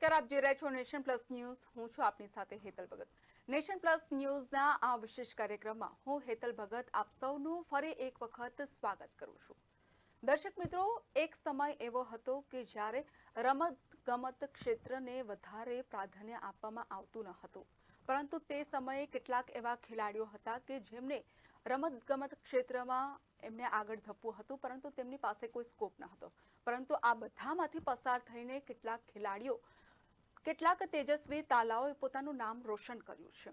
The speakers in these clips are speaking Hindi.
નમસ્કાર, આપ જોઈ રહ્યા છો નેશન પ્લસ ન્યૂઝ. હું છું આપની સાથે હેતલ ભગત. નેશન પ્લસ ન્યૂઝના આ વિશેષ કાર્યક્રમમાં હું હેતલ ભગત આપ સૌનું ફરી એક વખત સ્વાગત કરું છું. દર્શક મિત્રો, એક સમય એવો હતો કે જ્યારે રમત ગમત ક્ષેત્રને વધારે પ્રાધાન્ય આપવામાં આવતું ન હતું. પરંતુ તે સમયે કેટલાક એવા ખેલાડીઓ હતા કે જેમને રમત ગમત ક્ષેત્રમાં એમને આગળ ધપવું હતું, પરંતુ તેમની પાસે કોઈ સ્કોપ ન હતો પરંતુ આ બધામાંથી પસાર થઈને કેટલાક ખેલાડીઓ કેટલાક તેજસ્વી તાલાઓએ પોતાનું નામ રોશન કર્યું છે.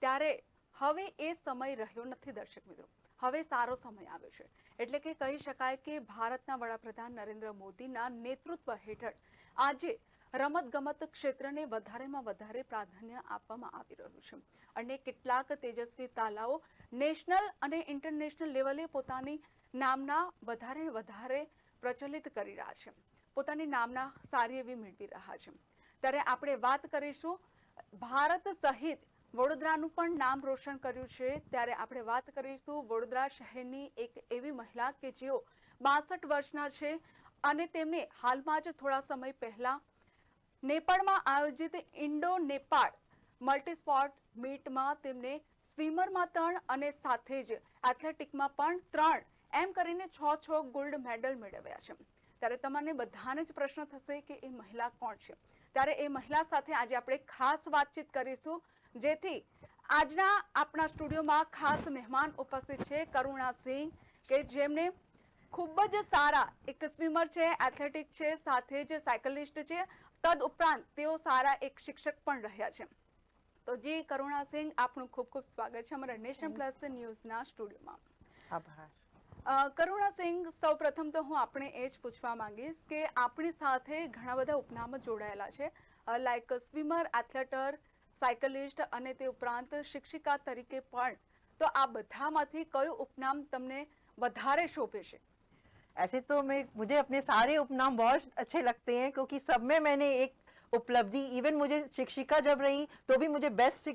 ત્યારે હવે એ સમય રહ્યો નથી દર્શક મિત્રો. હવે સારો સમય આવ્યો છે. એટલે કે કહી શકાય કે ભારતના વડાપ્રધાન નરેન્દ્ર મોદીના નેતૃત્વ હેઠળ આજે રમત ગમત ક્ષેત્રને વધારેમાં વધારે પ્રાધાન્ય આપવામાં આવી રહ્યું છે. અને કેટલાક તેજસ્વી તાલાઓ નેશનલ અને ઇન્ટરનેશનલ લેવલે પોતાની નામના વધારે વધારે પ્રચલિત કરી રહ્યા છે. પોતાની નામના સારી એવી મેળવી રહ્યા છે. ત્યારે આપણે વાત કરીશું ભારત સહિત વડોદરાનું પણ નામ રોશન કર્યું છે. ત્યારે આપણે વાત કરીશું વડોદરા શહેરની એક એવી મહિલા કે જેઓ બાસઠ વર્ષના છે અને તેમને હાલમાં જ થોડા સમય પહેલા નેપાળમાં આયોજિત ઇન્ડો નેપાળ મલ્ટી સ્પોર્ટ મીટમાં તેમને સ્વિમરમાં ત્રણ અને સાથે જ એથ્લેટિકમાં પણ ત્રણ એમ કરીને છ છ ગોલ્ડ મેડલ મેળવ્યા છે. ત્યારે તમને બધાને જ પ્રશ્ન થશે કે એ મહિલા કોણ છે? ત્યારે એ મહિલા સાથે આજે આપણે ખાસ વાતચીત કરીશું જેથી આજના આપણા સ્ટુડિયોમાં ખાસ મહેમાન ઉપસ્થિત છે કરુણા સિંહ કે જેમને ખૂબ જ સારા એક સ્વિમર છે એથ્લેટિક છે સાથે જ સાયકલિસ્ટ છે. તદ ઉપરાંત તેઓ સારા એક શિક્ષક પણ રહ્યા છે. તો જી કરુણા સિંહ આપનું ખૂબ ખૂબ સ્વાગત છે અમારા નેશન પ્લસ ન્યૂઝના સ્ટુડિયોમાં. આભાર. કરુણા સિંહ સૌ પ્રથમ તો હું આપણે એ જ પૂછવા માંગીશ કે આપણી સાથે ઘણા બધા ઉપનામ જોડાયેલા છે લાઈક સ્વિમર એથ્લેટર સાયકલિસ્ટ અને તે ઉપરાંત શિક્ષિકા તરીકે પણ તો આ બધામાંથી કયું ઉપનામ તમને વધારે શોભે છે ऐसे तो मैं मुझे अपने सारे उपनाम बहुत अच्छे लगते हैं क्योंकि सब में मैंने एक उपलब्धि इवन मुझे शिक्षिका जब रही तो भी मुझे बेस्ट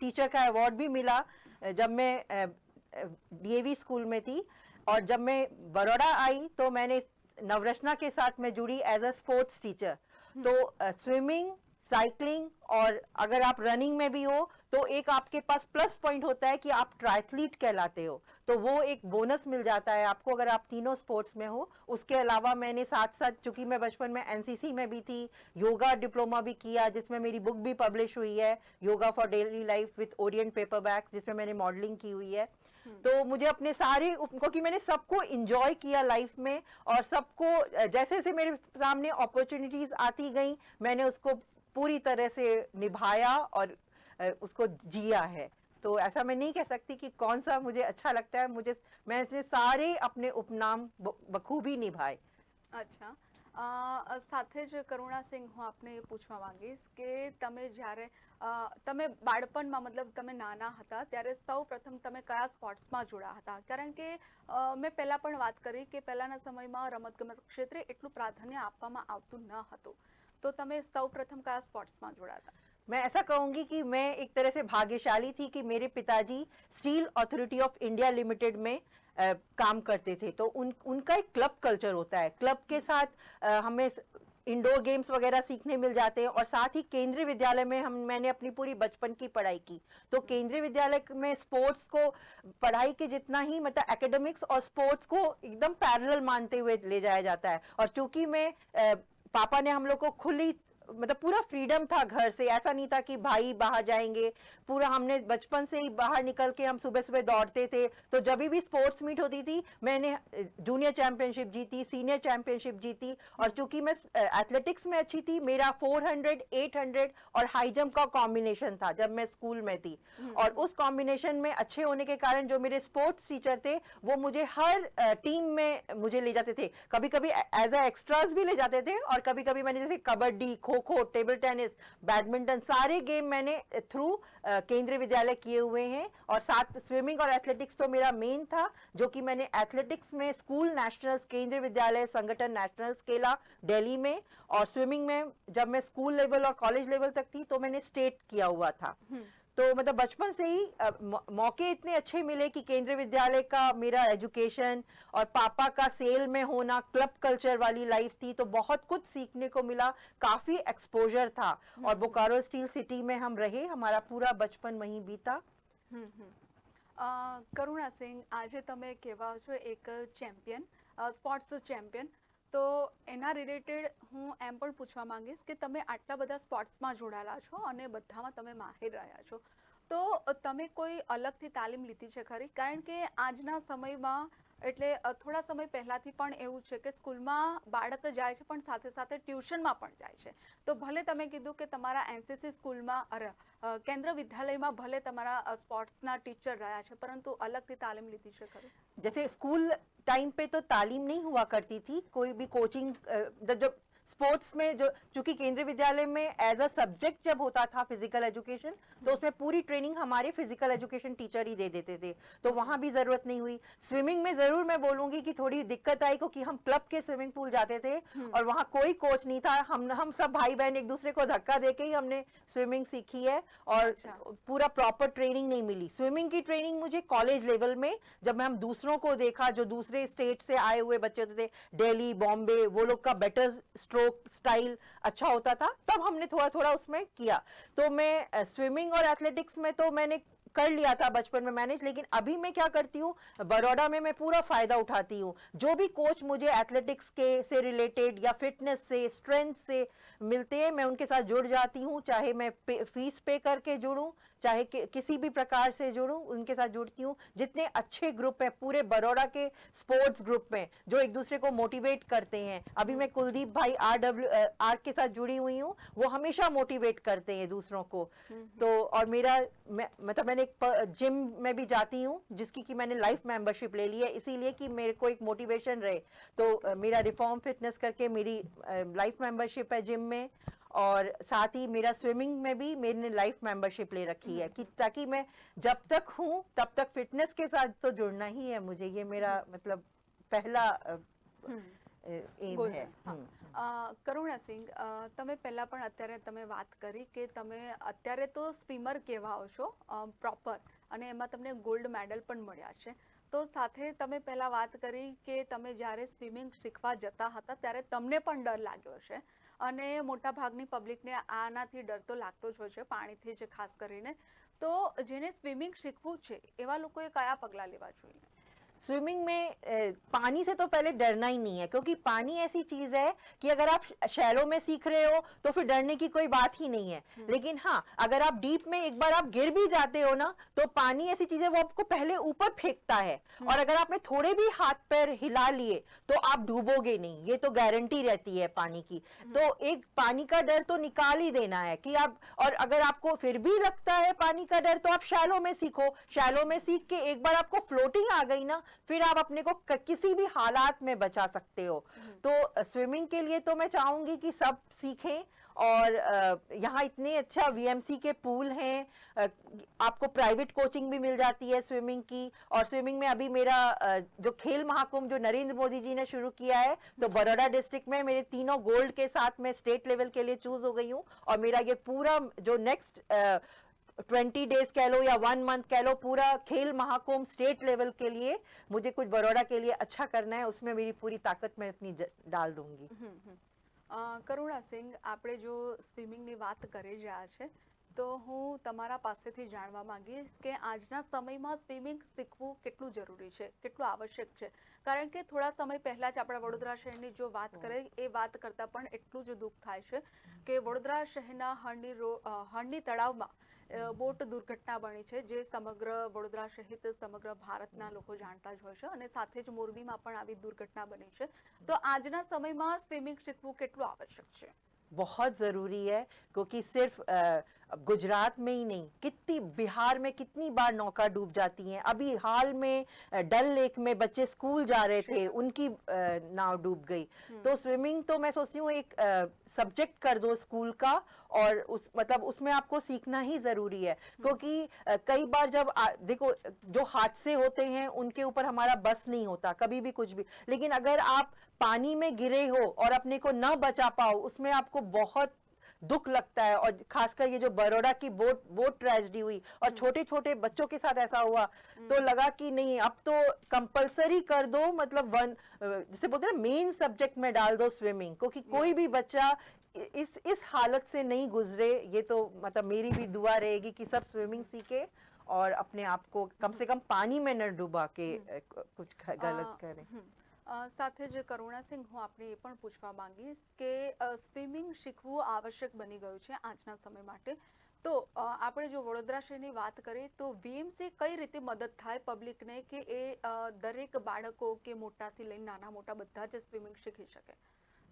टीचर का अवार्ड भी मिला अ, जब मैं डीएवी स्कूल में थी और जब मैं बड़ौदा आई तो मैंने नवरचना के साथ मैं जुड़ी एज अ स्पोर्ट्स टीचर तो स्विमिंग साइकिलिंग और अगर आप रनिंग में भी हो तो एक आपके पास प्लस पॉइंट होता है कि आप ट्रायथलीट कहलाते हो। तो वो एक बोनस मिल जाता है आपको अगर आप तीनों स्पोर्ट्स में हो। उसके अलावा मैंने साथ साथ चूँकि मैं बचपन में एनसीसी में भी थी योगा डिप्लोमा भी किया जिसमें मेरी बुक भी पब्लिश हुई है yoga for daily life with orient paper bags जिसमें मैंने मॉडलिंग की हुई है। तो मुझे अपने सारे क्योंकि मैंने सबको इंजॉय किया लाइफ में और सबको जैसे जैसे मेरे सामने अपॉर्चुनिटीज़ आती गई, मैंने उसको पूरी तरह से निभाया और उसको जिया है। तो ऐसा मैं नहीं कह सकती कि कौन सा मुझे अच्छा लगता है, मुझे मैंने सारे अपने उपनाम बखूबी निभाए। अच्छा। સાથે જ કરુણા સિંહ હું આપને એ પૂછવા માંગીશ કે તમે જ્યારે અ, તમે બાળપણમાં મતલબ તમે નાના હતા ત્યારે સૌ પ્રથમ તમે કયા સ્પોર્ટ્સમાં જોડા હતા કારણ કે અ, મેં પહેલાં પણ વાત કરી કે પહેલાંના સમયમાં રમતગમત ક્ષેત્રે એટલું પ્રાધાન્ય આપવામાં આવતું ન હતું તો તમે સૌ પ્રથમ કયા સ્પોર્ટ્સમાં જોડાતા मैं ऐसा कहूंगी कि मैं एक तरह से भाग्यशाली थी कि मेरे पिताजी steel authority of India limited में काम करते थे। तो उन, उनका एक क्लब कल्चर होता है। क्लब के साथ हमें इंडोर गेम्स वगैरह सीखने मिल जाते हैं और साथ ही केंद्रीय विद्यालय में हम, मैंने अपनी पूरी बचपन की पढ़ाई की। तो केंद्रीय विद्यालय में स्पोर्ट्स को, पढ़ाई के जितना ही मतलब एकेडमिक्स और स्पोर्ट्स को एकदम पैरेलल मानते हुए ले जाया जाता है। और चूँकि मैं पापा ने हम लोग को खुली मतलब पूरा फ्रीडम था घर से। ऐसा नहीं था कि भाई बाहर जाएँगे। पूरा हमने बचपन से ही बाहर निकल के हम सुबह सुबह दौड़ते थे। तो जब भी स्पोर्ट्स मीट होती थी मैंने जूनियर चैंपियनशिप जीती सीनियर चैंपियनशिप जीती और चूँकि मैं एथलेटिक्स में अच्छी थी मेरा 400 800 और हाई जंप का कॉम्बिनेशन था जब मैं स्कूल में थी। और उस कॉम्बिनेशन में अच्छे होने के कारण जो मेरे स्पोर्ट्स टीचर थे वो मुझे हर टीम में मुझे ले जाते थे। कभी कभी एज अ एक्स्ट्राज भी ले जाते थे और कभी कभी मैंने जैसे kabaddi kho kho table tennis, badminton, सारे गेम मैंने थ्रू केंद्रीय विद्यालय किए हुए हैं। और साथ स्विमिंग और एथलेटिक्स तो मेरा मेन था, जो कि मैंने एथलेटिक्स में स्कूल नेशनल्स केंद्रीय विद्यालय, संगठन नेशनल्स खेला दिल्ली में। और स्विमिंग में जब मैं स्कूल लेवल और कॉलेज लेवल तक थी तो मैंने स्टेट किया हुआ था। तो मतलब बचपन से ही अ, मौ- मौके इतने अच्छे मिले कि केंद्रीय विद्यालय का मेरा एजुकेशन और पापा का सेल में होना क्लब कल्चर वाली लाइफ थी तो बहुत कुछ सीखने को मिला काफी एक्सपोजर था और बोकारो स्टील सिटी में हम रहे हमारा पूरा बचपन वहीं बीता હમ હમ. અ, કરુણા સિંહ આજે તમે કહેવા છો એક ચેમ્પિયન સ્પોર્ટ્સ ચેમ્પિયન તો એના રિલેટેડ હું એમ પણ પૂછવા માંગીશ કે તમે આટલા બધા સ્પોર્ટ્સમાં જોડાયેલા છો અને બધામાં તમે માહિર રહ્યા છો. તો તમે કોઈ અલગથી તાલીમ લીધી છે ખરી? કારણ કે આજના સમયમાં એટલે અ, થોડા સમય પહેલાંથી પણ એવું છે કે સ્કૂલમાં બાળક જાય છે પણ સાથે સાથે ટ્યુશનમાં પણ જાય છે તો ભલે તમે કીધું કે તમારા એનસીસી સ્કૂલમાં અરે અ, કેન્દ્ર વિદ્યાલયમાં ભલે તમારા અ, સ્પોર્ટ્સના ટીચર રહ્યા છે પરંતુ અલગથી તાલીમ લીધી છે ખરી जैसे स्कूल टाइम पे तो तालीम नहीं हुआ करती थी कोई भी कोचिंग जब स्पोर्ट्स में जो चूँकि केंद्रीय विद्यालय में एज अ सब्जेक्ट जब होता था फ़िज़िकल एजुकेशन तो उसमें पूरी ट्रेनिंग हमारे फ़िज़िकल एजुकेशन टीचर ही दे देते थे। तो वहाँ भी ज़रूरत नहीं हुई। स्विमिंग में ज़रूर मैं बोलूँगी कि थोड़ी दिक्कत आई क्योंकि हम क्लब के स्विमिंग पूल जाते थे और वहाँ कोई कोच नहीं था। हम हम सब भाई बहन एक दूसरे को धक्का देके ही हमने स्विमिंग सीखी है और अच्छा। पूरा प्रॉपर ट्रेनिंग नहीं मिली। स्विमिंग की ट्रेनिंग मुझे कॉलेज लेवल में जब मैं हम दूसरों को देखा जो दूसरे स्टेट से आए हुए बच्चे होते थे दिल्ली बॉम्बे वो लोग का बेटर स्ट्रोक स्टाइल अच्छा होता था, तब हमने थोड़ा थोड़ा उसमें किया। तो मैं स्विमिंग और एथलेटिक्स में तो मैंने कर लिया था बचपन में मैनेज लेकिन अभी मैं क्या करती हूँ? बड़ौदा में मैं पूरा फ़ायदा उठाती हूँ। जो भी कोच मुझे एथलेटिक्स के से रिलेटेड या फिटनेस से स्ट्रेंथ से मिलते हैं मैं उनके साथ जुड़ जाती हूँ। चाहे मैं पे, फ़ीस पे करके जुड़ूं चाहे कि, किसी भी प्रकार से जुड़ूं उनके साथ जुड़ती हूँ। जितने अच्छे ग्रुप हैं पूरे बड़ौदा के स्पोर्ट्स ग्रुप में जो एक दूसरे को मोटिवेट करते हैं। अभी मैं कुलदीप भाई आर डब्ल्यू आर के साथ जुड़ी हुई हूँ वो हमेशा मोटिवेट करते हैं दूसरों को। तो और मेरा मैं मतलब मैंने एक जिम में भी जाती हूँ, जिसकी कि मैंने लाइफ मेंबरशिप ले ली है। इसीलिए कि मेरे को एक मोटिवेशन रहे। तो मेरा रिफॉर्म फिटनेस करके मेरी लाइफ मेंबरशिप है जिम में और साथ ही मेरा स्विमिंग में भी मैंने लाइफ मेंबरशिप ले रखी है कि ताकि मैं जब तक हूँ, तब तक फिटनेस के साथ तो जुड़ना ही है मुझे। ये मेरा मतलब पहला કરુણા સિંહ તમે પહેલા પણ અત્યારે તમે વાત કરી કે તમે અત્યારે તો સ્વિમર કહેવાઓ છો પ્રોપર અને એમાં તમને ગોલ્ડ મેડલ પણ મળ્યા છે. તો સાથે તમે પહેલા વાત કરી કે તમે જ્યારે સ્વિમિંગ શીખવા જતા હતા ત્યારે તમને પણ ડર લાગ્યો છે અને મોટા મોટાભાગની પબ્લિકને આનાથી ડર તો લાગતો જ હોય છે પાણીથી જ ખાસ કરીને. તો જેને સ્વિમિંગ શીખવું છે એવા લોકોએ કયા પગલાં લેવા જોઈએ? स्विमिंग में पानी से तो पहले डरना ही नहीं है क्योंकि पानी ऐसी चीज़ है कि अगर आप शैलो में सीख रहे हो तो फिर डरने की कोई बात ही नहीं है। लेकिन हाँ अगर आप डीप में एक बार आप गिर भी जाते हो ना तो पानी ऐसी चीज़ है वो आपको पहले ऊपर फेंकता है। और अगर आपने थोड़े भी हाथ पैर हिला लिए तो आप डूबोगे नहीं ये तो गारंटी रहती है पानी की। तो एक पानी का डर तो निकाल ही देना है कि आप और अगर आपको फिर भी लगता है पानी का डर तो आप शैलो में सीखो। शैलो में सीख के एक बार आपको फ्लोटिंग आ गई ना फिर आप अपने को किसी भी हालात में बचा सकते हो। तो स्विमिंग के लिए तो मैं चाहूँगी कि सब सीखें और यहाँ इतने अच्छा वीएमसी के पूल हैं आपको प्राइवेट कोचिंग भी मिल जाती है स्विमिंग की और स्विमिंग में अभी मेरा जो खेल महाकुंभ जो नरेंद्र मोदी जी ने शुरू किया है तो बड़ौदा डिस्ट्रिक्ट में मेरे तीनों गोल्ड के साथ मैं स्टेट लेवल के लिए चूज़ हो गई हूँ और मेरा ये पूरा जो नेक्स्ट ट्वेंटी डेज कह लो या वन मंथ कह लो पूरा खेल महाकुंभ स्टेट लेवल के लिए मुझे कुछ बड़ौदा के लिए अच्छा करना है उसमें मेरी पूरी ताकत मैं अपनी ज- डाल दूंगी હમ હમ. અ, કરુણા સિંહ આપણે જો સ્વિમિંગની વાત કરી રહ્યા છે તો હું તમારા પાસેથી જાણવા માંગીશ કે આજના સમયમાં સ્વિમિંગ શીખવું કેટલું જરૂરી છે કેટલું આવશ્યક છે કારણ કે થોડા સમય પહેલા જ આપણા વડોદરા શહેરની જો વાત કરે એ વાત કરતાં પણ એટલું જ દુઃખ થાય છે કે વડોદરા શહેરના હરણી રો અ, હરણી તળાવમાં અ, બોટ દુર્ઘટના બની છે જે સમગ્ર વડોદરા સહિત સમગ્ર ભારતના લોકો જાણતા જ હોય છે અને સાથે જ મોરબીમાં પણ આવી દુર્ઘટના બની છે તો આજના સમયમાં સ્વિમિંગ શીખવું કેટલું આવશ્યક છે बहुत जरूरी है क्योंकि सिर्फ अ, गुजरात में ही नहीं कितनी बिहार में कितनी बार नौका डूब जाती हैं? अभी हाल में डल लेक में बच्चे स्कूल जा रहे थे उनकी नाव डूब गई। तो स्विमिंग तो मैं सोचती हूँ एक सब्जेक्ट कर दो स्कूल का और उस मतलब उसमें आपको सीखना ही ज़रूरी है। क्योंकि कई बार जब आ, देखो जो हादसे होते हैं उनके ऊपर हमारा बस नहीं होता कभी भी कुछ भी। लेकिन अगर आप पानी में गिरे हो और अपने को न बचा पाओ उसमें आपको बहुत दुख लगता है और खासकर ये जो बड़ोड़ा की बोट बोट ट्रेजिडी हुई और हम्म। छोटे छोटे बच्चों के साथ ऐसा हुआ हम्म। तो लगा कि नहीं अब तो कंपलसरी कर दो मतलब वन जैसे बोलते हैं ना मेन सब्जेक्ट में डाल दो स्विमिंग क्योंकि कोई भी बच्चा इस इस हालत से नहीं गुजरे ये तो मतलब मेरी भी दुआ रहेगी कि सब स्विमिंग सीखे और अपने आप को कम से कम पानी में न डूबा के हम्म। कुछ गलत करें। સાથે જ કરુણાસિંહ, હું આપને એ પણ પૂછવા માંગીશ કે સ્વિમિંગ શીખવું આવશ્યક બની ગયું છે આજના સમય માટે. તો આપણે જો વડોદરા શહેરની વાત કરીએ, તો વીએમસી કઈ રીતે મદદ થાય પબ્લિકને કે એ દરેક બાળકો કે મોટાથી લઈને નાના મોટા બધા જ સ્વિમિંગ શીખી શકે?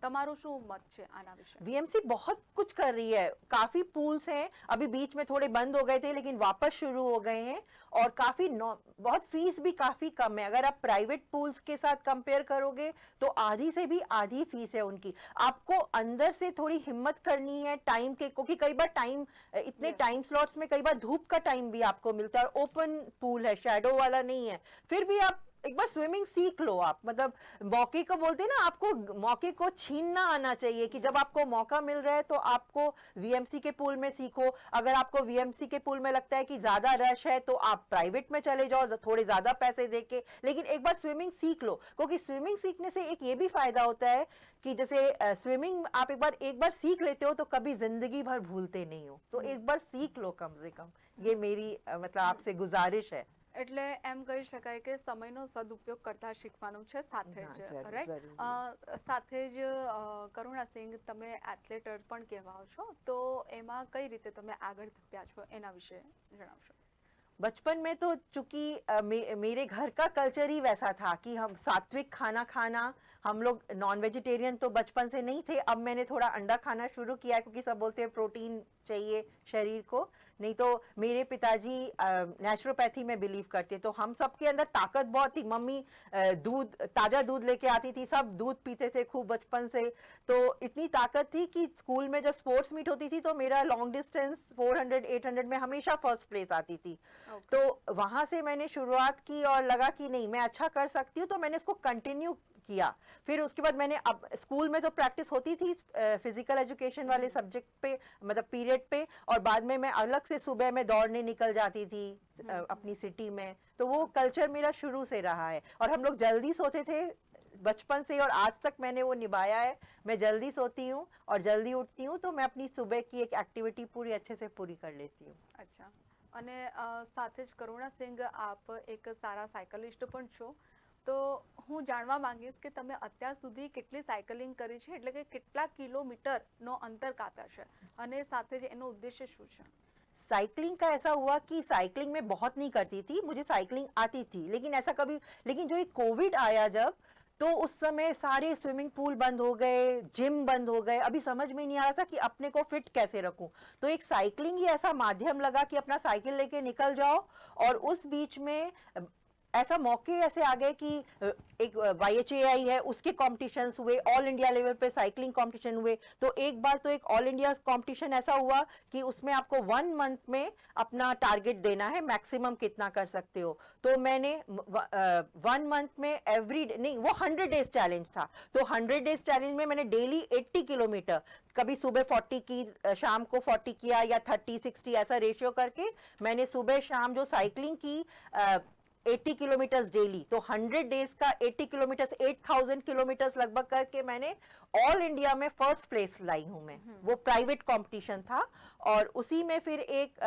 તમારું શું મત છે આના વિશે वीएमसी बहुत कुछ कर रही है काफी पूल्स हैं अभी बीच में थोड़े बंद हो गए थे लेकिन वापस शुरू हो गए हैं और काफी नौ- बहुत फीस भी काफी कम है अगर आप प्राइवेट पूल्स के साथ कंपेयर करोगे तो आधी से भी आधी फीस है उनकी आपको अंदर से थोड़ी हिम्मत करनी है टाइम के क्योंकि कई बार टाइम इतने Yes. टाइम स्लॉट्स में कई बार धूप का टाइम भी आपको मिलता है और ओपन पूल है शेडो वाला नहीं है फिर भी आप एक बार स्विमिंग सीख लो आप। मतलब मौके को बोलते हैं ना आपको मौके को छीनना आना चाहिए कि जब आपको मौका मिल रहा है तो आपको वीएमसी के पूल में सीखो। अगर आपको वीएमसी के पूल में लगता है कि ज़्यादा रश है तो आप प्राइवेट में चले जाओ थोड़े ज़्यादा पैसे दे के। लेकिन एक बार स्विमिंग सीख लो क्योंकि स्विमिंग सीखने से एक ये भी फ़ायदा होता है कि जैसे स्विमिंग आप एक बार एक बार सीख लेते हो तो कभी ज़िंदगी भर भूलते नहीं हो। तो एक बार सीख लो कम से कम। ये मेरी मतलब आपसे गुजारिश है। એટલે એમ કહી શકાય કે સમયનો સદુપયોગ કરતા શીખવાનું છે સાથે હા, જ જરૂર, રાઈટ જરૂર. સાથે જ અ, કરુણાસિંહ તમે એથ્લેટ પણ કહેવાઓ છો તો એમાં કઈ રીતે તમે આગળ ધપ્યા છો એના વિશે જણાવશો बचपन में तो चूंकि अ, मे, मेरे घर का कल्चर ही वैसा था कि हम सात्विक खाना खाना हम लोग नॉन वेजिटेरियन तो बचपन से नहीं थे अब मैंने थोड़ा अंडा खाना शुरू किया क्योंकि सब बोलते हैं प्रोटीन चाहिए शरीर को। नहीं तो मेरे पिताजी नेचुरोपैथी में बिलीव करते तो हम सबके अंदर ताकत बहुत थी। मम्मी दूध ताज़ा दूध लेके आती थी सब दूध पीते थे खूब बचपन से। तो इतनी ताकत थी कि स्कूल में जब स्पोर्ट्स मीट होती थी तो मेरा लॉन्ग डिस्टेंस 400 800 में हमेशा फ़र्स्ट प्लेस आती थी। ઓકે तो वहाँ से मैंने शुरुआत की और लगा कि नहीं मैं अच्छा कर सकती हूँ तो मैंने इसको कंटिन्यू किया फिर उसके बाद मैंने अब स्कूल में तो प्रैक्टिस होती थी फिजिकल एजुकेशन वाले सब्जेक्ट पे मतलब पीरियड पे और बाद में मैं अलग से सुबह में दौड़ने निकल जाती थी अ, अपनी सिटी में तो वो कल्चर मेरा शुरू से रहा है और हम लोग जल्दी सोते थे बचपन से और आज तक मैंने वो निभाया है मैं जल्दी सोती हूँ और जल्दी उठती हूँ तो मैं अपनी सुबह की एक एक्टिविटी पूरी अच्छे से पूरी कर लेती हूँ અચ્છા અને અ, સાથે જ કરુણાસિંહ આપ એક સારા સાયકલિસ્ટ પણ છો તો હું જાણવા માંગીશ કે તમે અત્યાર સુધી કેટલી સાયકલિંગ કરી છે એટલે કે કેટલા કિલોમીટરનો અંતર કાપ્યા છે અને સાથે જ એનો ઉદ્દેશ્ય શું છે साइकिलिंग का ऐसा हुआ कि साइकिलिंग में बहुत नहीं करती थी मुझे साइकिलिंग आती थी लेकिन ऐसा कभी लेकिन जो ये कोविड आया जब तो उस समय सारे स्विमिंग पूल बंद हो गए जिम बंद हो गए अभी समझ में नहीं आ रहा था कि अपने को फिट कैसे रखूं तो एक साइकिलिंग ही ऐसा माध्यम लगा कि अपना साइकिल लेके निकल जाओ और उस बीच में अ, ऐसा मौके ऐसे आ गए कि एक वाई आई है, उसके कॉम्पिटिशन्स हुए ऑल इंडिया लेवल पे साइकिलिंग कंपटीशन हुए। तो एक बार तो एक ऑल इंडिया कंपटीशन ऐसा हुआ कि उसमें आपको वन मंथ में अपना टारगेट देना है मैक्सिमम कितना कर सकते हो। तो मैंने वन मंथ में एवरी नहीं, वो हंड्रेड डेज़ चैलेंज था। तो हंड्रेड डेज़ चैलेंज में मैंने डेली एट्टी किलोमीटर कभी सुबह फोर्टी की शाम को फोर्टी किया या थर्टी सिक्सटी ऐसा रेशियो करके मैंने सुबह शाम जो साइकिलिंग की 80 किलोमीटर डेली तो 100 डेज़ का 80 किलोमीटर 8000 किलोमीटर लगभग करके मैंने ऑल इंडिया में फ़र्स्ट प्लेस लाई हूँ मैं। वो प्राइवेट कंपटीशन था और उसी में फिर एक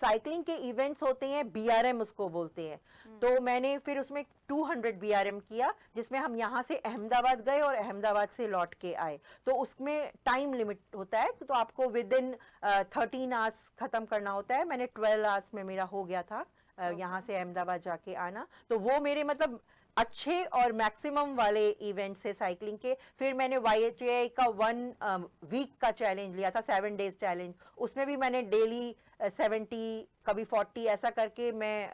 साइकिलिंग के इवेंट्स होते हैं बीआरएम उसको बोलते हैं। तो मैंने फिर उसमें 200 बीआरएम किया जिसमें हम यहाँ से अहमदाबाद गए और अहमदाबाद से लौट के आए। तो उसमें टाइम लिमिट होता है तो आपको विद इन थर्टीन आवर्स खत्म करना होता है। मैंने ट्वेल्व आवर्स में मेरा हो गया था। यहाँ से अहमदाबाद जाके आना। तो वो मेरे मतलब अच्छे और मैक्सिमम वाले इवेंट्स है साइकिलिंग के। फिर मैंने वाई का वन वीक का चैलेंज लिया था सेवन डेज़ चैलेंज उसमें भी मैंने डेली सेवेंटी कभी फोर्टी ऐसा करके मैं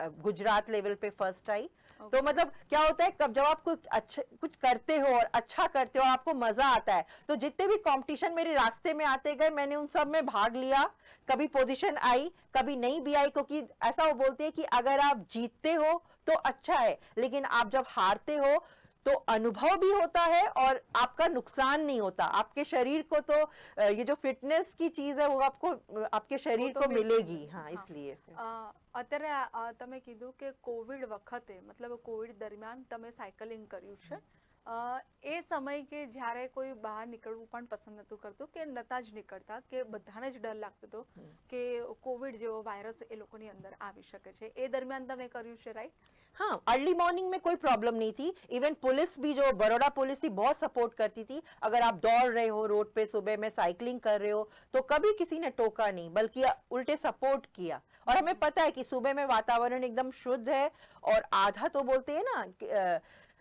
गुजरात लेवल पे फ़र्स्ट आई। तो मतलब क्या होता है कब जब आप कुछ अच्छा कुछ करते हो और अच्छा करते हो आपको मज़ा आता है तो जितने भी कंपटीशन मेरे रास्ते में आते गए मैंने उन सब में भाग लिया। कभी पोजीशन आई कभी नहीं भी आई क्योंकि ऐसा वो बोलते हैं कि अगर आप जीतते हो तो अच्छा है लेकिन आप जब हारते हो तो अनुभव भी होता है और आपका नुकसान नहीं होता आपके शरीर को तो अ, ये जो फिटनेस की चीज है वो आपको अ, आपके शरीर तो को मिलती मिलेगी है, हाँ हाँ। इसलिए અ, અત્યારે આ- આ તમે કીધું કે કોવિડ વખતે મતલબ કોવિડ દરમિયાન તમે સાયકલિંગ કર્યું છે અ, એ સમય કે જ્યારે કોઈ બહાર નીકળવું પણ પસંદ નતું કરતું કે નતા જ નીકળતા કે બધાને જ ડર લાગતો હતો હમ. કે કોવિડ જેવો વાયરસ એ લોકોની અંદર આવી શકે છે એ દરમિયાન તમે કર્યું છે રાઈટ हाँ अर्ली मॉर्निंग में कोई प्रॉब्लम नहीं थी इवन पुलिस भी जो बड़ौदा पुलिस थी बहुत सपोर्ट करती थी अगर आप दौड़ रहे हो रोड पे सुबह में साइकिलिंग कर रहे हो तो कभी किसी ने टोका नहीं बल्कि उल्टे सपोर्ट किया और हमें पता है कि सुबह में वातावरण एकदम शुद्ध है और आधा तो बोलते हैं ना कि, अ,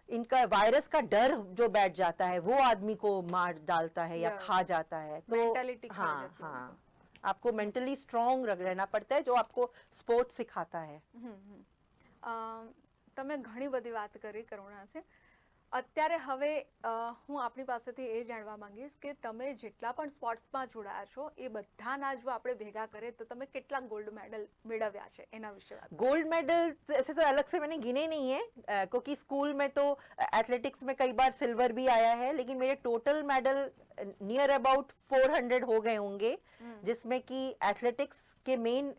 इनका वायरस का डर जो बैठ जाता है वो आदमी को मार डालता है या Yeah. खा जाता है तो Mentality खा हाँ जाती है हाँ आपको मेंटली स्ट्रांग रहना पड़ता है जो आपको स्पोर्ट्स सिखाता है હમ, હમ. અ, તમે ઘણી બધી વાત કરી કરુણા છે અત્યારે હવે અ, હું આપણી પાસેથી એ જાણવા માંગીશ કે તમે જેટલા પણ સ્પોર્ટ્સમાં જોડાયા છો એ બધાના જો આપણે ભેગા કરીએ તો તમે કેટલા ગોલ્ડ મેડલ મેળવ્યા છે એના વિશે વાત गोल्ड मेडल ऐसे तो अलग से मैंने गिने नहीं है अ, क्योंकि स्कूल में तो एथलेटिक्स में कई बार सिल्वर भी आया है लेकिन मेरे टोटल मेडल नियर अबाउट 400 हो गए होंगे હમ. जिसमें कि एथलेटिक्स के मेन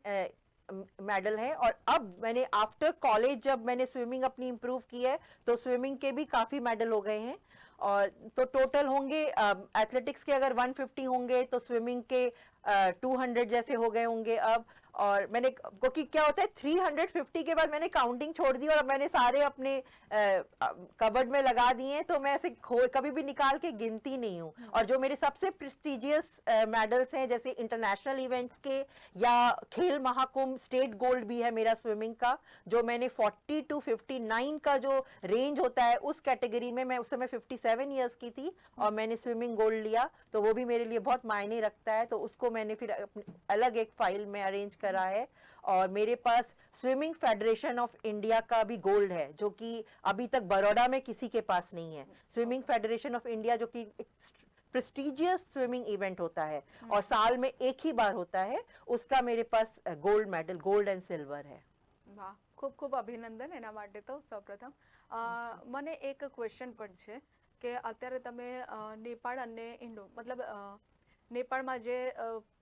मेडल है और अब मैंने आफ्टर कॉलेज जब मैंने स्विमिंग अपनी इम्प्रूव की है तो स्विमिंग के भी काफ़ी मेडल हो गए हैं। और तो टोटल होंगे एथलेटिक्स के अगर 150 होंगे तो स्विमिंग के uh, 200 जैसे हो गए होंगे अब। और मैंने क्योंकि क्या होता है 350 के बाद मैंने काउंटिंग छोड़ दी और मैंने सारे अपने कबर्ड में लगा दिए हैं तो मैं ऐसे खो कभी भी निकाल के गिनती नहीं हूँ। और जो मेरे सबसे प्रेस्टिजियस मेडल्स हैं जैसे इंटरनेशनल इवेंट्स के या खेल महाकुंभ स्टेट गोल्ड भी है मेरा स्विमिंग का जो मैंने 40 टू 59 का जो रेंज होता है उस कैटेगरी में मैं उस समय 57 इयर्स की थी और मैंने स्विमिंग गोल्ड लिया तो वो भी मेरे लिए बहुत मायने रखता है तो उसको मैंने फिर अलग एक फ़ाइल में अरेंज करा है और मेरे पास स्विमिंग फेडरेशन ऑफ इंडिया का भी गोल्ड है जो कि अभी तक बड़ौदा में किसी के पास नहीं है स्विमिंग फेडरेशन ऑफ इंडिया जो कि प्रेस्टिजियस स्विमिंग इवेंट होता है और साल में एक ही बार होता है उसका मेरे पास gold medal gold and silver है વાહ ખૂબ ખૂબ અભિનંદન એના માટે તો સૌપ્રથમ અ, મને એક ક્વેશ્ચન પણ છે કે અત્યારે તમે અ, નેપાળ અને ઇન્ડો મતલબ અ, નેપાળમાં જે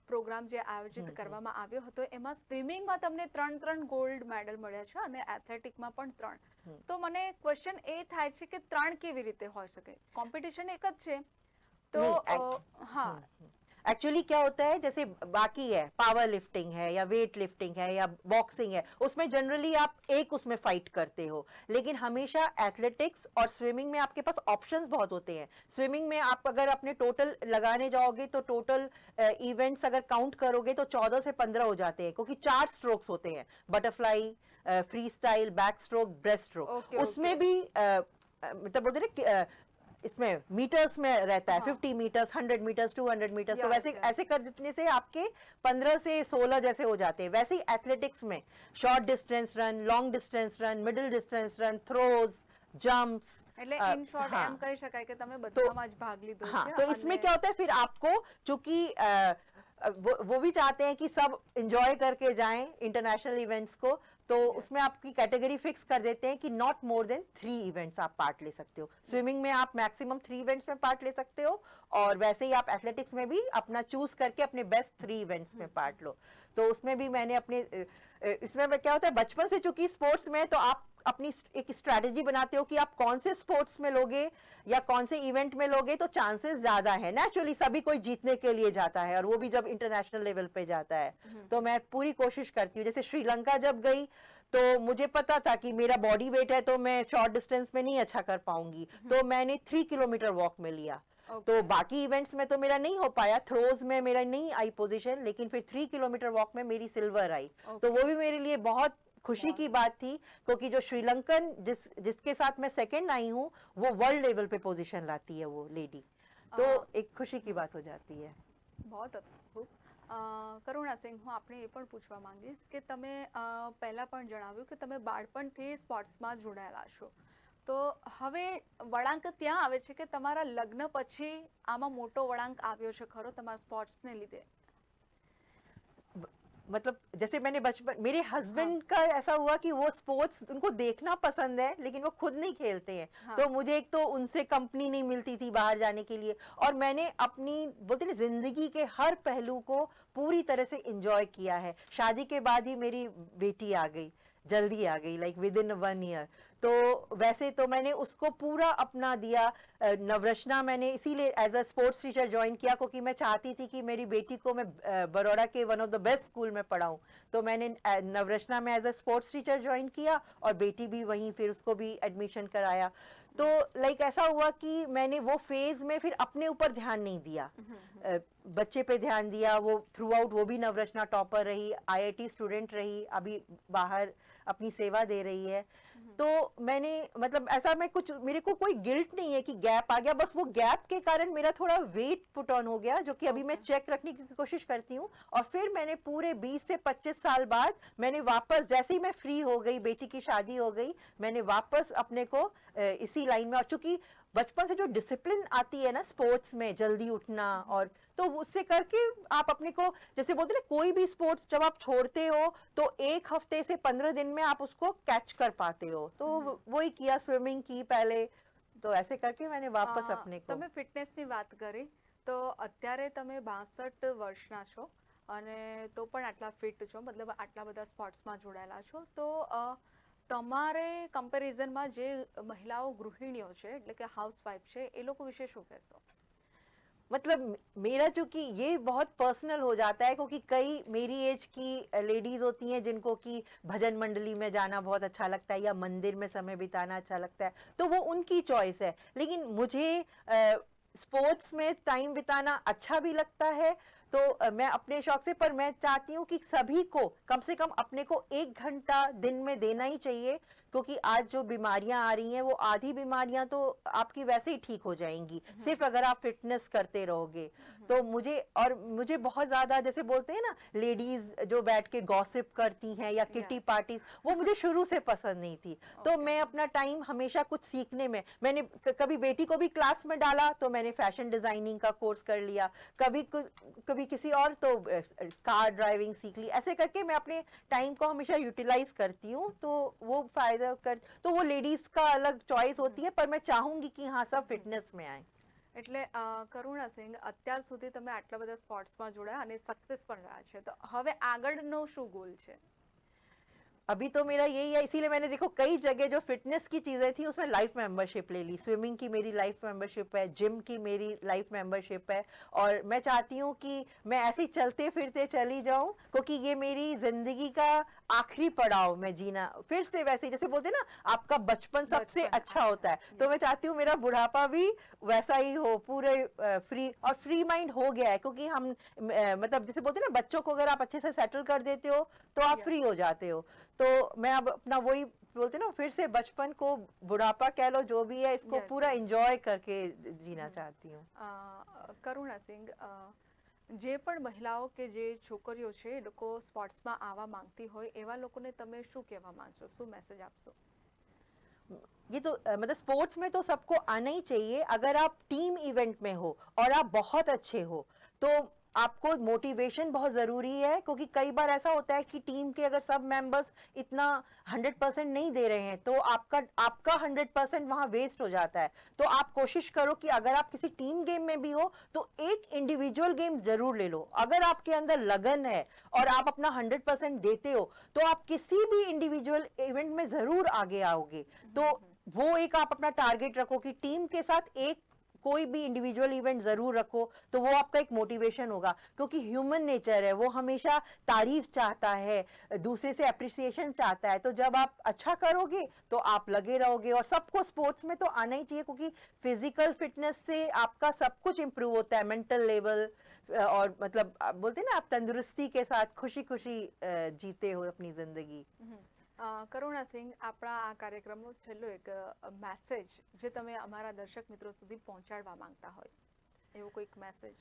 પ્રોગ્રામ જે આયોજિત. કરવામાં આવ્યો હતો એમાં સ્વિમિંગમાં તમને ત્રણ ત્રણ ગોલ્ડ મેડલ મળ્યા છે અને એથ્લેટિકમાં પણ ત્રણ. તો મને ક્વેશ્ચન એ થાય છે કે ત્રણ કેવી રીતે હોઈ શકે? કોમ્પિટિશન એક જ છે. તો હા. एक्चुअली क्या होता है जैसे बाकी है पावर लिफ्टिंग है या वेट लिफ्टिंग है या बॉक्सिंग है उसमें जनरली आप एक उसमें फाइट करते हो। लेकिन हमेशा एथलेटिक्स और स्विमिंग में आपके पास ऑप्शंस बहुत होते हैं। स्विमिंग में आप अगर अपने टोटल लगाने जाओगे तो टोटल इवेंट्स अगर काउंट करोगे तो 14 से 15 हो जाते हैं क्योंकि चार स्ट्रोक्स होते हैं। Butterfly freestyle backstroke breaststroke Okay, उसमें okay. भी अ, मतलब बोलते ना इसमें मीटर्स में रहता है हाँ। 50 मीटर्स 100 मीटर्स 200 मीटर्स तो Yes, वैसे yes. ऐसे कर जितने से आपके 15 से 16 जैसे हो जाते हैं वैसे ही एथलेटिक्स में short distance run long distance run middle distance run throws jumps એટલે અ, ઇન શોર્ટ હા. એમ કહી શકાય કે તમે બધામાં જ ભાગ લીધો हाँ છે तो इसमें અને- क्या होता है फिर आपको चूंकि अ, अ, वो, वो भी चाहते हैं कि सब एंजॉय करके जाएं इंटरनेशनल इवेंट्स को तो उसमें आपकी कैटेगरी फिक्स कर देते हैं कि not more than three events आप पार्ट ले सकते हो। स्विमिंग में आप मैक्सिमम थ्री इवेंट्स में पार्ट ले सकते हो और वैसे ही आप एथलेटिक्स में भी अपना चूज़ करके अपने बेस्ट थ्री इवेंट्स में पार्ट लो। तो उसमें भी मैंने अपने इसमें क्या होता है बचपन से चूँकि स्पोर्ट्स में तो आप अपनी एक स्ट्रेटेजी बनाते हो कि आप कौन से स्पोर्ट्स में लोगे या कौन से इवेंट में लोगे तो चांसेस ज़्यादा है। नेचुरली सभी कोई जीतने के लिए जाता है और वो भी जब इंटरनेशनल लेवल पे जाता है। हम्म। तो मैं पूरी कोशिश करती हूँ जैसे श्रीलंका जब गई तो मुझे पता था कि मेरा बॉडी वेट है तो मैं शॉर्ट डिस्टेंस में नहीं अच्छा कर पाऊँगी। तो मैंने थ्री किलोमीटर वॉक में लिया। Okay. तो बाकी इवेंट्स में तो मेरा नहीं हो पाया थ्रोज में मेरा नहीं आई पोजीशन लेकिन फिर थ्री किलोमीटर वॉक में मेरी सिल्वर आई तो Okay. वो भी मेरे लिए बहुत खुशी की बात थी क्योंकि जो श्रीलंकन जिस जिसके साथ मैं सेकंड आई हूँ वो वर्ल्ड लेवल पे पोजीशन लाती है वो लेडी तो हाँ। एक खुशी की बात हो जाती है बहुत અદભુત અ, કરુણા સિંહ હું આપણે એ પણ પૂછવા માંગીશ કે તમે અ, પહેલા પણ જણાવ્યું કે તમે બાળપણથી સ્પોર્ટ્સમાં જોડાયેલા છો તો હવે વળાંક ત્યાં આવે છે કે તમારા લગ્ન પછી આમાં મોટો વળાંક આવ્યો છે ખરો તમારા સ્પોર્ટ્સને લીધે मतलब जैसे मैंने बचपन मेरे हस्बैंड का ऐसा हुआ कि वो स्पोर्ट्स उनको देखना पसंद है लेकिन वो खुद नहीं खेलते हैं हाँ। तो मुझे एक तो उनसे कंपनी नहीं मिलती थी बाहर जाने के लिए और मैंने अपनी बोलते ना जिंदगी के हर पहलू को पूरी तरह से एंजॉय किया है शादी के बाद ही मेरी बेटी आ गई जल्दी आ गई like within one year तो वैसे तो मैंने उसको पूरा अपना दिया नवरचना मैंने इसीलिए as a sports teacher join किया क्योंकि मैं चाहती थी कि मेरी बेटी को मैं बड़ौदा के one of the best school में पढ़ाऊं। तो मैंने नवरचना में as a sports teacher join किया और बेटी भी वहीं फिर उसको भी एडमिशन कराया। तो लाइक ऐसा हुआ कि मैंने वो फ़ेज़ में फिर अपने ऊपर ध्यान नहीं दिया। बच्चे पे ध्यान दिया वो थ्रू आउट वो भी नवरचना टॉपर रही आईआईटी स्टूडेंट रही अभी बाहर अपनी सेवा दे रही है। तो मैंने मतलब ऐसा मैं कुछ मेरे को कोई गिल्ट नहीं है कि गैप आ गया बस वो गैप के कारण मेरा थोड़ा वेट पुट ऑन हो गया जो कि अभी मैं चेक रखने की कोशिश करती हूँ। और फिर मैंने पूरे 20 से 25 साल बाद मैंने वापस जैसे ही मैं फ्री हो गई बेटी की शादी हो गई मैंने वापस अपने को इसी लाइन में और चूँकि बचपन से जो डिसिप्लिन आती है ना स्पोर्ट्स में जल्दी उठना और तो उससे करके आप अपने को जैसे बोलते हैं ना कोई भी स्पोर्ट्स जब आप छोड़ते हो तो एक हफ्ते से पंद्रह दिन में आप उसको कैच कर पाते हो तो वही किया स्विमिंग की पहले तो ऐसे करके मैंने वापस અ, अपने को તમે ફિટનેસની વાત કરી તો અત્યારે તમે બાસઠ વર્ષના છો અને તો પણ આટલા ફિટ છો મતલબ આટલા બધા સ્પોર્ટ્સમાં જોડાયેલા છો તો અ, તમારે કમ્પેરિઝનમાં જે મહિલાઓ ગૃહિણીઓ છે એટલે કે હાઉસવાઈફ છે એ લોકો વિશે શું કહેશો मतलब मेरा चूंकि ये बहुत पर्सनल हो जाता है क्योंकि कई मेरी एज की लेडीज होती हैं जिनको कि भजन मंडली में जाना बहुत अच्छा लगता है या मंदिर में समय बिताना अच्छा लगता है तो वो उनकी चॉइस है लेकिन मुझे स्पोर्ट्स में टाइम बिताना अच्छा भी लगता है तो मैं अपने शौक से पर मैं चाहती हूँ कि सभी को कम से कम अपने को एक घंटा दिन में देना ही चाहिए क्योंकि आज जो बीमारियाँ आ रही हैं वो आधी बीमारियाँ तो आपकी वैसे ही ठीक हो जाएँगी। सिर्फ़ अगर आप फिटनेस करते रहोगे। तो मुझे और मुझे बहुत ज़्यादा जैसे बोलते हैं ना लेडीज़ जो बैठ के गॉसिप करती हैं या किटी. पार्टीज़ वो मुझे शुरू से पसंद नहीं थी। तो मैं अपना टाइम हमेशा कुछ सीखने में मैंने कभी बेटी को भी क्लास में डाला तो मैंने फ़ैशन डिज़ाइनिंग का कोर्स कर लिया। कभी कभी किसी और तो कार ड्राइविंग सीख ली। ऐसे करके मैं अपने टाइम को हमेशा यूटिलाइज करती हूँ तो वो फ़ायदा कर तो वो लेडीज़ का अलग चॉइस होती है पर मैं चाहूँगी कि हाँ सब फिटनेस में आए। એટલે કરુણા સિંહ અત્યાર સુધી તમે આટલા બધા સ્પોર્ટ્સમાં જોડાયા અને સક્સેસ પણ રહ્યા છે. તો હવે આગળનો શું ગોલ છે? अभी तो मेरा यही है इसीलिए मैंने देखो कई जगह जो फिटनेस की चीज़ें थी उसमें लाइफ मेंबरशिप ले ली। स्विमिंग की मेरी लाइफ मेंबरशिप है जिम की मेरी लाइफ मेंबरशिप है और मैं चाहती हूँ कि मैं ऐसे ही चलते फिरते चली जाऊँ क्योंकि ये मेरी ज़िंदगी का आखिरी पड़ाव में जीना फिर से वैसे ही, जैसे बोलते ना आपका बचपन सबसे अच्छा होता है। तो मैं चाहती हूँ मेरा बुढ़ापा भी वैसा ही हो पूरे फ्री और फ्री माइंड हो गया है क्योंकि हम मतलब जैसे बोलते ना बच्चों को अगर आप अच्छे से सेटल कर देते हो तो आप फ्री हो जाते हो। तो मैं अब अपना वही बोलते हैं ना फिर से बचपन को बुढ़ापा कह लो जो भी है इसको Yes, पूरा yes. एंजॉय करके जीना हम्म. चाहती हूँ અ, કરુણા સિંહ અ, જે પણ મહિલાઓ કે જે છોકરીઓ છે એ લોકો સ્પોર્ટ્સમાં આવવા માંગતી હોય એવા લોકોને તમે શું કહેવા માંગશો શું મેસેજ આપશો ये तो अ, मतलब स्पोर्ट्स में तो सबको आना ही चाहिए अगर आप टीम इवेंट में हो और आप बहुत अच्छे हो तो आपको मोटिवेशन बहुत ज़रूरी है क्योंकि कई बार ऐसा होता है कि टीम के अगर सब मेंबर्स इतना 100 परसेंट नहीं दे रहे हैं तो आपका आपका 100 परसेंट वहाँ वेस्ट हो जाता है। तो आप कोशिश करो कि अगर आप किसी टीम गेम में भी हो तो एक इंडिविजुअल गेम ज़रूर ले लो। अगर आपके अंदर लगन है और आप अपना 100 परसेंट देते हो तो आप किसी भी इंडिविजुअल इवेंट में ज़रूर आगे आओगे। तो वो एक आप अपना टारगेट रखो कि टीम के साथ एक कोई भी इंडिविजुअल इवेंट ज़रूर रखो तो वो आपका एक मोटिवेशन होगा। क्योंकि ह्यूमन नेचर है, वो हमेशा तारीफ़ चाहता है, दूसरे से अप्रिसिएशन चाहता है। तो जब आप अच्छा करोगे तो आप लगे रहोगे। और सबको स्पोर्ट्स में तो आना ही चाहिए, क्योंकि फ़िज़िकल फिटनेस से आपका सब कुछ इंप्रूव होता है मेंटल लेवल और मतलब बोलते हैं ना, आप तंदुरुस्ती के साथ खुशी खुशी जीते हो अपनी ज़िंदगी। हम्म। કરુણા સિંહ આપણા આ કાર્યક્રમનો છેલ્લો એક મેસેજ જે તમે અમારા દર્શક મિત્રો સુધી પહોંચાડવા માંગતા હોય એવો કોઈક મેસેજ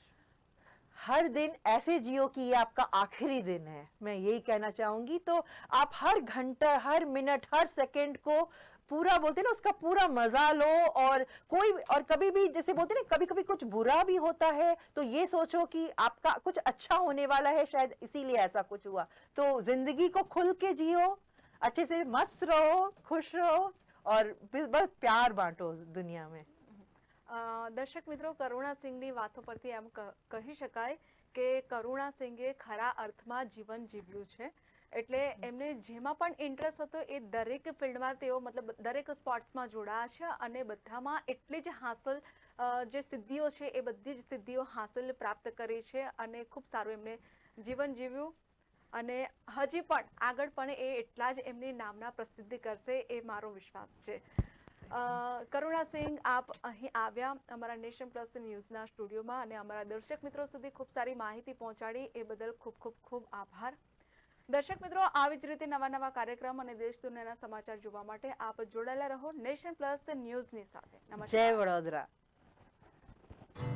हर दिन ऐसे जियो कि ये आपका आखिरी दिन है मैं यही कहना चाहूंगी तो आप हर घंटा हर मिनट हर सेकंड को पूरा बोलते हैं ना उसका पूरा मजा लो और कोई और कभी भी जैसे बोलते हैं ना कभी कभी कुछ बुरा भी होता है तो ये सोचो कि आपका कुछ अच्छा होने वाला है शायद इसीलिए ऐसा कुछ हुआ तो जिंदगी को खुल के जियो अच्छे से मस्त रहो खुश रहो और बस बस प्यार बांटो दुनिया में અ, દર્શક મિત્રો કરુણા સિંહની વાતો પરથી એમ ક- કહી શકાય કે કરુણા સિંઘે ખરા અર્થમાં જીવન જીવ્યું છે એટલે એમને જેમાં પણ ઇન્ટરેસ્ટ હતો એ દરેક ફિલ્ડમાં તેઓ મતલબ દરેક સ્પોર્ટ્સમાં જોડાયા છે અને બધામાં એટલી જ હાંસલ અ, જે સિદ્ધિઓ છે એ બધી જ સિદ્ધિઓ હાંસલ પ્રાપ્ત કરી છે અને ખૂબ સારું એમને જીવન જીવ્યું અને હજી પણ આગળ પણ એ એટલા જ એમની નામના પ્રસિદ્ધિ કરશે એ મારો વિશ્વાસ છે. કરુણા સિંહ આપ અહીં આવ્યા અમારા નેશન પ્લસ ન્યૂઝના સ્ટુડિયોમાં અને અમારા દર્શક મિત્રો સુધી ખૂબ સારી માહિતી પહોંચાડી એ બદલ ખૂબ ખૂબ ખૂબ આભાર. દર્શક મિત્રો, આવી જ રીતે નવા નવા કાર્યક્રમ અને દેશ દુનિયાના સમાચાર જોવા માટે આપ જોડાયેલા રહો નેશન પ્લસ ન્યૂઝની સાથે. નમસ્કાર. જય વડોદરા.